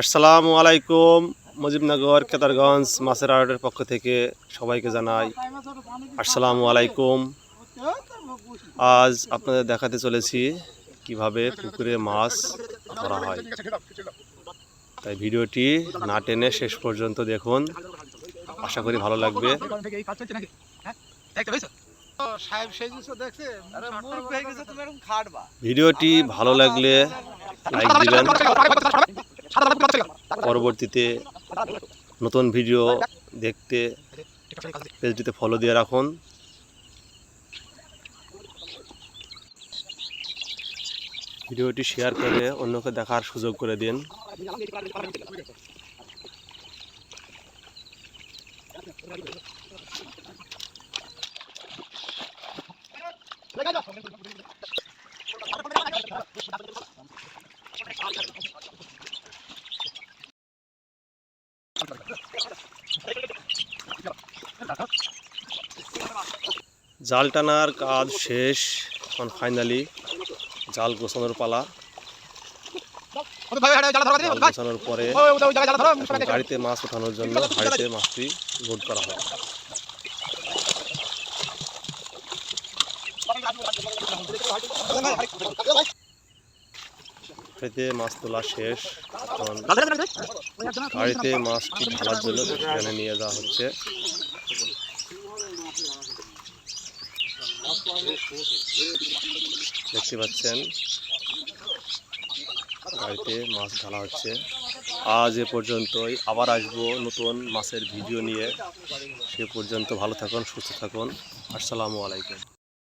আসসালামু আলাইকুম, মুজিবনগর, কেদারগঞ্জ, মাছের আড়তের পক্ষ থেকে সবাইকে জানাই আসসালামু আলাইকুম। আজ আপনাদের দেখাতে চলেছি কীভাবে পুকুরে মাছ ধরা হয়। তাই ভিডিওটি না টেনে শেষ পর্যন্ত দেখুন। আশা করি ভালো লাগবে। ভিডিওটি ভালো লাগলে লাইক দিবেন। পরবর্তীতে নতুন ভিডিও দেখতে পেজটিতে ফলো দিয়ে রাখুন। ভিডিওটি শেয়ার করে অন্যকে দেখার সুযোগ করে দিন। জাল টানার কাজ শেষ এখন ফাইনালি জাল গোছানোর পালা গোছানোর পরে গাড়িতে মাছ ওঠানোর জন্য গাড়িতে মাছটি লোড করা হয় গাড়িতে মাছ তোলা শেষ এখন গাড়িতে মাছটি ঢালার জন্য সেখানে নিয়ে যাওয়া হচ্ছে। দেখতে পাচ্ছেন গাড়িতে মাছ ঢালা হচ্ছে। আজ এ পর্যন্তই আবার আসব নতুন মাছের ভিডিও নিয়ে। সে পর্যন্ত ভালো থাকুন সুস্থ থাকুন। আসসালামু আলাইকুম।